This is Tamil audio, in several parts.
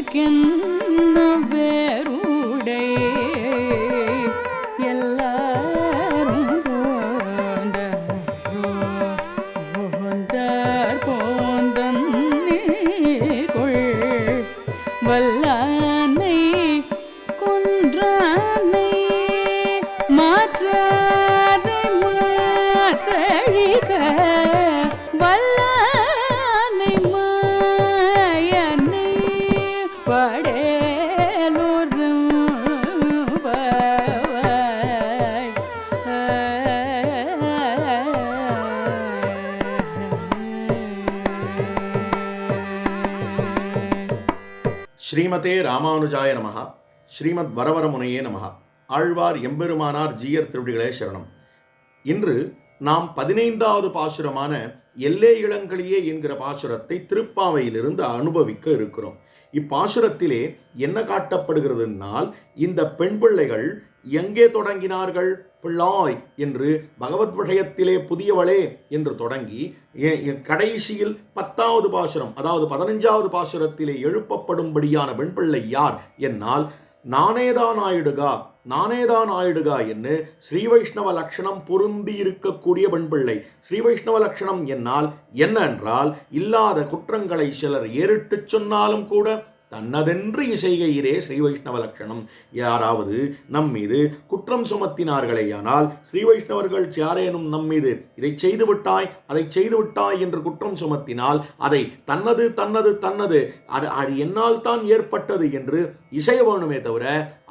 உனக்கென்ன வேறுடை? எல்லாரும் போந்த போந்த போந்தன் கொள். வல்லானை ஸ்ரீமதே ராமானுஜாய நமஹா. ஸ்ரீமத் வரவரமுனையே நமஹா. ஆழ்வார் எம்பெருமானார் ஜீயர் திருடிகளே சரணம். இன்று நாம் பதினைந்தாவது பாசுரமான எல்லே இளங்களியே என்கிற பாசுரத்தை திருப்பாவையிலிருந்து அனுபவிக்க இருக்கிறோம். இப்பாசுரத்திலே என்ன காட்டப்படுகிறதுனால் இந்த பெண் பிள்ளைகள் எங்கே தொடங்கினார்கள்? பிள்ளாய் என்று பகவத் விஷயத்திலே புதியவளே என்று தொடங்கி கடைசியில் பத்தாவது பாசுரம் அதாவது பதினஞ்சாவது பாசுரத்திலே எழுப்பப்படும்படியான வெண்பிள்ளை யார் என்னால் நானேதான் ஆயிடுகா நானேதான் ஆயிடுகா என்று ஸ்ரீ வைஷ்ணவ லட்சணம் பொருந்தி இருக்கக்கூடிய பெண்பிள்ளை ஸ்ரீ வைஷ்ணவ லட்சணம் என்னால் என்ன என்றால் இல்லாத குற்றங்களை சிலர் ஏறிட்டுச் சொன்னாலும் கூட தன்னதென்று இசைகையிலே ஸ்ரீ வைஷ்ணவ லட்சணம் யாராவது நம் மீது குற்றம் சுமத்தினார்களேயானால் ஸ்ரீ வைஷ்ணவர்கள் யாரேனும் நம் மீது இதை செய்து விட்டாய் அதை செய்து விட்டாய் என்று குற்றம் சுமத்தினால் அதை தன்னது தன்னது தன்னது அது அது என்னால் தான் ஏற்பட்டது என்று இசைய வேணுமே தவிர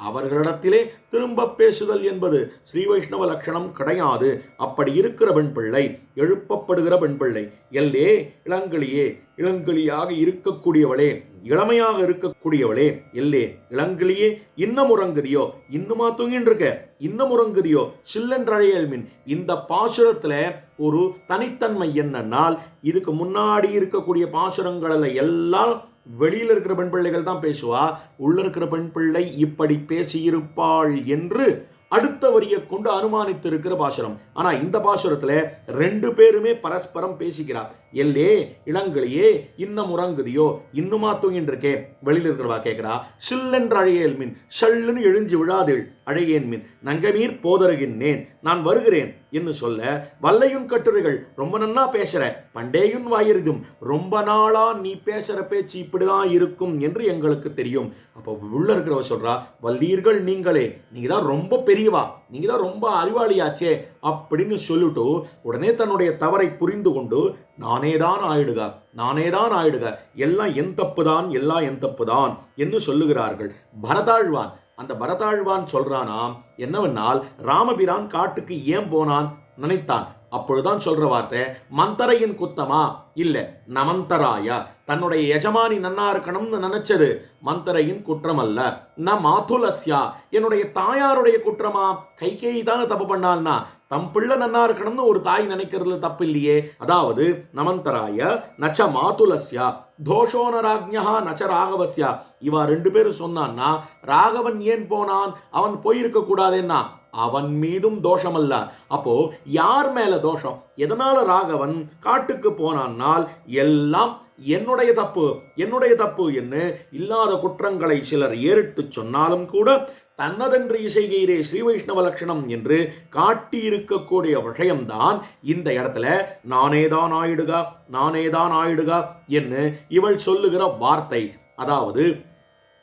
அவர்களிடத்திலே திரும்ப பேசுதல் என்பது ஸ்ரீ வைஷ்ணவ லட்சணம் கிடையாது. அப்படி இருக்கிற பெண் பிள்ளை எழுப்பப்படுகிற பெண் பிள்ளை எல்லே இளங்கிளியே இளங்கிளியாக இருக்கக்கூடியவளே இளமையாக இருக்கக்கூடியவளே எல்லே இளங்கிளியே இன்னும் உறங்குதியோ? இன்னுமா தூங்கிட்டு இருக்க இன்னும் உறங்குதியோ? சில்லென்றழையல் மின் இந்த பாசுரத்துல ஒரு தனித்தன்மை என்னன்னால் இதுக்கு முன்னாடி இருக்கக்கூடிய பாசுரங்களில் எல்லாம் வெளியில இருக்கிற பெண் பிள்ளைகள் தான் பேசுவா உள்ள இருக்கிற பெண் பிள்ளை இப்படி பேசியிருப்பாள் என்று அடுத்த வரியை கொண்டு அனுமானித்து இருக்கிற பாசுரம். ஆனா இந்த பாசுரத்துல ரெண்டு பேருமே பரஸ்பரம் பேசிக்கிறார் எல்லே இளங்களையே இன்னும் உறங்குதியோ? இன்னுமா தூங்கிட்டு இருக்கேன் வெளியில இருக்கிறவா கேட்கிறா சில்லென்று அழையேல் மின் ஷல்லுன்னு எழுஞ்சி விழாதேள் அழையேன் மின் நங்கமீர் போதருகின்றேன் நான் வருகிறேன் என்று சொல்ல வல்லையும் கட்டுரைகள் ரொம்ப நன்னா பேசுற பண்டேயும் வாயிருதும் ரொம்ப நாளா நீ பேசுற பேச்சு இப்படிதான் இருக்கும் என்று எங்களுக்கு தெரியும். அப்போ உள்ள இருக்கிறவ சொல்றா வல்லீர்கள் நீங்களே நீங்க தான் ரொம்ப பெரியவா நீங்கள் தான் ரொம்ப அறிவாளியாச்சே அப்படின்னு சொல்லிட்டு உடனே தன்னுடைய தவறை புரிந்து கொண்டு நானே தான் ஆயிடுக நானே தான் ஆயிடுக எல்லாம் என் தப்பு தான் எல்லாம் என் தப்பு தான் என்று சொல்லுகிறார்கள். பரதாழ்வான் அந்த பரதாழ்வான் சொல்றானாம் என்னவென்னால் ராமபிரான் காட்டுக்கு ஏன் போனான்? நினைத்தான். அப்பொழுதுதான் சொல்ற வார்த்தை மந்தரையின் குத்தமா? இல்ல நமந்தராய. தன்னுடைய எஜமானி நன்னா இருக்கணும்னு நினைச்சது மந்தரையின் குற்றம் அல்ல ந மாதுலஸ்யா என்னுடைய தாயாருடைய குற்றமா? கைகேயி தானே தப்பு பண்ணால்னா தம் பிள்ளை நன்னா இருக்கணும்னு ஒரு தாய் நினைக்கிறதுல தப்பு இல்லையே அதாவது நமந்தராய. நச்ச மாதுலஸ்யா தோஷோனராஜ்யா நச்ச ராகவஸ்யா. இவா ரெண்டு பேரும் சொன்னான்னா ராகவன் ஏன் போனான்? அவன் போயிருக்க கூடாதேன்னா. அவன் மீதும் தோஷமல்ல. அப்போ யார் மேல தோஷம்? எதனால ராகவன் காட்டுக்கு போனான்னால் எல்லாம் என்னுடைய தப்பு என்னுடைய தப்பு என்று இல்லாத குற்றங்களை சிலர் ஏறிட்டு சொன்னாலும் கூட தன்னதென்று இசைகீரே ஸ்ரீ வைஷ்ணவ லட்சணம் என்று காட்டியிருக்கக்கூடிய விஷயம்தான் இந்த இடத்துல நானேதான் ஆயிடுக நானேதான் ஆயிடுக என்று இவள் சொல்லுகிற வார்த்தை. அதாவது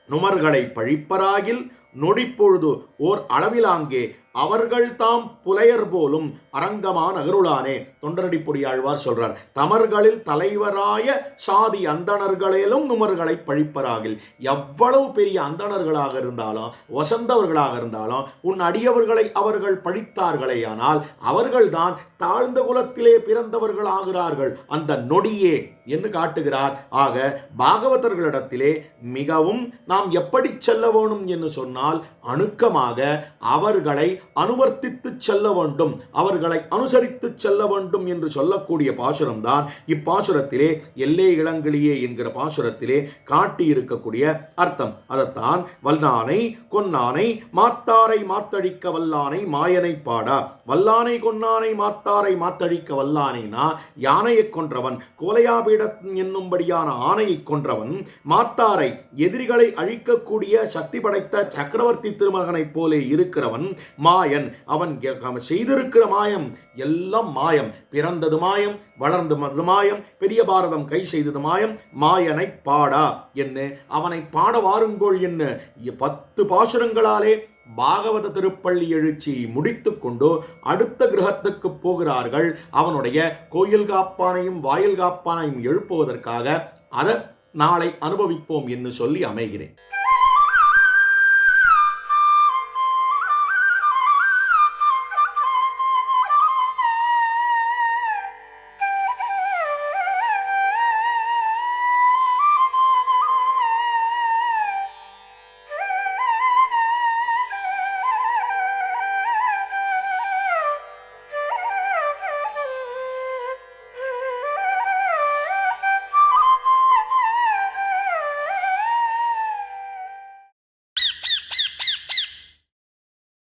நுமர்களை பழிப்பராகில் நொடிப்பொழுது ஓர் அளவிலாங்கே அவர்கள் தாம் புலையர் போலும் அரங்கமான் அகருளானே தொண்டரடிப்பொடி ஆழ்வார் சொல்றார். தமர்களில் தலைவராய சாதி அந்தணர்களேலும் நுமர்களை பழிப்பராகில். எவ்வளவு பெரிய அந்தணர்களாக இருந்தாலும் வசந்தவர்களாக இருந்தாலும் உன் அடியவர்களை அவர்கள் பழித்தார்களேயானால் அவர்கள்தான் தாழ்ந்த குலத்திலே பிறந்தவர்கள் ஆகிறார்கள் அந்த நொடியே என்று காட்டுகிறார். ஆக பாகவதர்களிடத்திலே மிகவும் நாம் எப்படி செல்ல வேணும் என்று சொன்னால் அணுக்கமாக அவர்களை அனுவர்த்தித்து செல்ல வேண்டும். அவர்களை அனுசரித்து செல்ல வேண்டும் என்று சொல்லக்கூடிய பாசுரம் தான் இப்பாசுரத்திலே எல்லை இளங்கிளியே என்கிற பாசுரத்திலே காட்டி இருக்கக்கூடிய அர்த்தம். அதைத்தான் வல்லானை கொன்னானை மாத்தாரை மாத்தழிக்க வல்லானை மாயனை பாடா. வல்லானை கொன்னானை மாத்த மாத்தாரை மாத்தழிக்க வல்லானேனா? யானையைக் கொன்றவன் கோலையாபீடம் என்னும்படியான ஆணையை கொன்றவன் மாத்தாரை எதிரிகளை அழிக்கக்கூடிய சக்தி படைத்த சக்கரவர்த்தி திருமகனைப் போலே இருக்கிறவன் மாயன். அவன் அவன் செய்திருக்கிற மாயம் எல்லாம் மாயம். பிறந்தது மாயம் வளர்ந்தது மாயம் பெரிய பாரதம் கை செய்தது மாயம் மாயனை பாடா. என்ன? அவனை பாட வாருங்கோள் என்ன பத்து பாசுரங்களாலே பாகவத திருப்பள்ளி எழுச்சி முடித்து கொண்டு அடுத்த கிரகத்துக்கு போகிறார்கள். அவனுடைய கோயில் காப்பானையும் வாயில் காப்பானையும் எழுப்புவதற்காக அதை நாளை அனுபவிப்போம் என்று சொல்லி அமைகிறேன்.